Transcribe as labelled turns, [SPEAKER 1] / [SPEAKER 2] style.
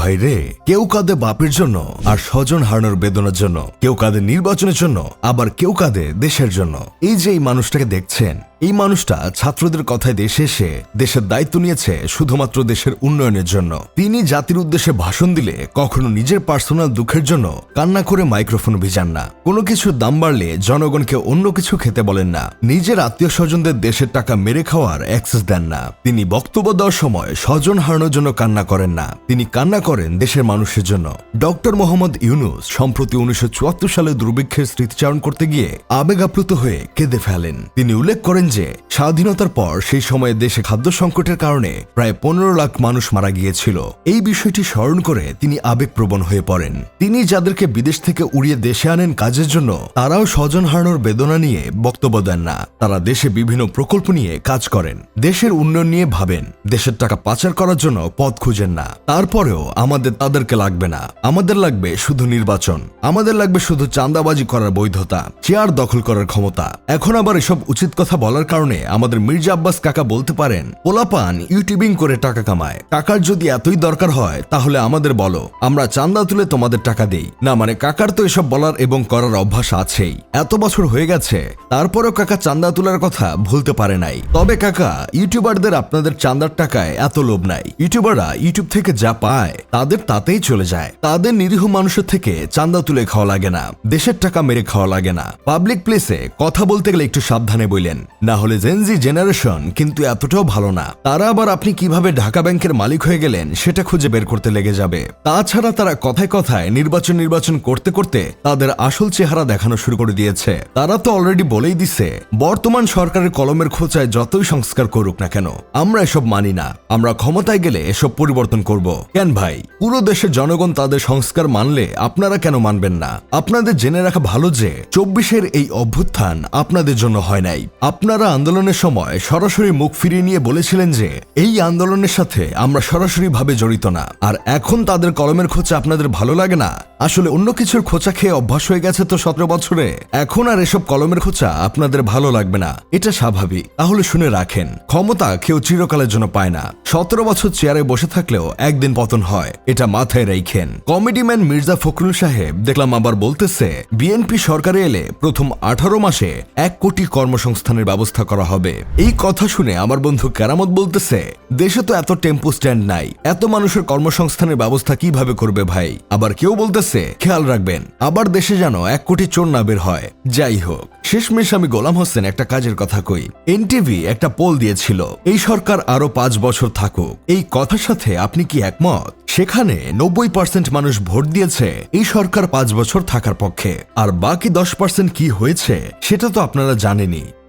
[SPEAKER 1] ভাই রে কেউ কাঁদে বাপের জন্য আর স্বজন হারানোর বেদনার জন্য। কেউ কাঁদে নির্বাচনের জন্য, আবার কেউ কাঁদে দেশের জন্য। এই যে এই মানুষটাকে দেখছেন এই মানুষটা ছাত্রদের কথায় দেশে এসে দেশের দায়িত্ব নিয়েছে শুধুমাত্র দেশের উন্নয়নের জন্য। তিনি জাতির উদ্দেশ্যে ভাষণ দিলে কখনো নিজের পার্সোনাল দুঃখের জন্য কান্না করে মাইক্রোফোন ভিজান না। কোনো কিছুর দাম বাড়লে জনগণকে অন্য কিছু খেতে বলেন না। নিজের আত্মীয় স্বজনদের দেশের টাকা মেরে খাওয়ার অ্যাক্সেস দেন না। তিনি বক্তব্য দেওয়ার সময় স্বজন হারানোর জন্য কান্না করেন না। তিনি কান্না করেন দেশের মানুষের জন্য। ডক্টর মোহাম্মদ ইউনুস সম্প্রতি উনিশশো চুয়াত্তর সালে দুর্ভিক্ষের স্মৃতিচারণ করতে গিয়ে আবেগ আপ্লুত হয়ে কেঁদে ফেলেন। তিনি উল্লেখ করেন যে স্বাধীনতার পর সেই সময়ে দেশে খাদ্য সংকটের কারণে প্রায় পনেরো লাখ মানুষ মারা গিয়েছিল। এই বিষয়টি স্মরণ করে তিনি আবেগপ্রবণ হয়ে পড়েন। তিনি যাদেরকে বিদেশ থেকে উড়িয়ে দেশে আনেন কাজের জন্য, তারাও স্বজন হারানোর বেদনা নিয়ে বক্তব্য দেন না। তারা দেশে বিভিন্ন প্রকল্প নিয়ে কাজ করেন। দেশের উন্নয়ন নিয়ে ভাবেন। দেশের টাকা পাচার করার জন্য পথ খুঁজেন না। তারপরেও আমাদের তাদেরকে লাগবে না। আমাদের লাগবে শুধু নির্বাচন। আমাদের লাগবে শুধু চাঁদাবাজি করার বৈধতা, চেয়ার দখল করার ক্ষমতা। এখন আবার এসব উচিত কথা বলার কারণে আমাদের মির্জা আব্বাস কাকা বলতে পারেন, পোলাপান ইউটিউবিং করে টাকা কামায়। টাকার যদি এতই দরকার হয়, তাহলে আমাদের বলো, আমরা চান্দা তুলে তোমাদের টাকা দেই। না মানে কাকার তো এসব বলার এবং করার অভ্যাস আছেই। এত বছর হয়ে গেছে, তারপরেও কাকা চান্দা তোলার কথা ভুলতে পারে নাই। তবে কাকা, ইউটিউবারদের আপনাদের চান্দার টাকায় এত লোভ নাই। ইউটিউবাররা ইউটিউব থেকে যা পায়, তাদের তাতেই চলে যায়। তাদের নিরীহ মানুষের থেকে চান্দা তুলে খাওয়া লাগে না। দেশের টাকা মেরে খাওয়া লাগে না। পাবলিক প্লেসে কথা বলতে গেলে একটু সাবধানে বললেন না হলে জেনজি জেনারেশন কিন্তু এতটাও ভালো না। তারা আবার আপনি কীভাবে ঢাকা ব্যাংকের মালিক হয়ে গেলেন সেটা খুঁজে বের করতে লেগে যাবে। তাছাড়া তারা কথায় কথায় নির্বাচন নির্বাচন করতে করতে তাদের আসল চেহারা দেখানো শুরু করে দিয়েছে। তারা তো অলরেডি বলেই দিছে, বর্তমান সরকারের কলমের খোঁচায় যতই সংস্কার করুক না কেন, আমরা এসব মানি না। আমরা ক্ষমতায় গেলে এসব পরিবর্তন করব। কেন ভাই? পুরো দেশের জনগণ তাদের সংস্কার মানলে আপনারা কেন মানবেন না? আপনাদের জেনে রাখা ভালো যে, চব্বিশের এই অভ্যুত্থান আপনাদের জন্য হয় নাই। আপনারা আন্দোলনের সময় সরাসরি মুখ ফিরিয়ে নিয়ে বলেছিলেন যে, এই আন্দোলনের সাথে আমরা সরাসরিভাবে জড়িত না। আর এখন তাদের কলমের খোঁজে আপনাদের ভালো লাগে না? আসলে অন্য কিছুর খোঁচা খেয়ে অভ্যাস হয়ে গেছে তো সতেরো বছরে। এখন আর এসব কলমের খোঁচা আপনাদের ভালো লাগবে না। এটা স্বাভাবিক। তাহলে শুনে রাখেন, ক্ষমতা কেউ চিরকালের জন্য পায় না। সতেরো বছর চেয়ারে বসে থাকলেও একদিন পতন হয়, এটা মাথায় রেখেন। কমেডি ম্যান মির্জা ফখরুল সাহেব, দেখলাম আবার বলতেছে, বিএনপি সরকারে এলে প্রথম আঠারো মাসে এক কোটি কর্মসংস্থানের ব্যবস্থা করা হবে। এই কথা শুনে আমার বন্ধু কেরামত বলতেছে, দেশে তো এত টেম্পো স্ট্যান্ড নাই, এত মানুষের কর্মসংস্থানের ব্যবস্থা কীভাবে করবে ভাই? আবার কেউ বলতেছে খেয়াল রাখবেন, আবার দেশে যেন এক কোটি চোর না বের হয়। যাই হোক, শেষমেশ আমি গোলাম হোসেন একটা কাজের কথা কই। এনটিভি একটা পোল দিয়েছিল, এই সরকার আরও পাঁচ বছর থাকুক। এই কথার সাথে আপনি কি একমত? সেখানে নব্বই পার্সেন্ট মানুষ ভোট দিয়েছে, এই সরকার পাঁচ বছর থাকার পক্ষে। আর বাকি দশ পার্সেন্ট কি হয়েছে, সেটা তো আপনারা জানেনই।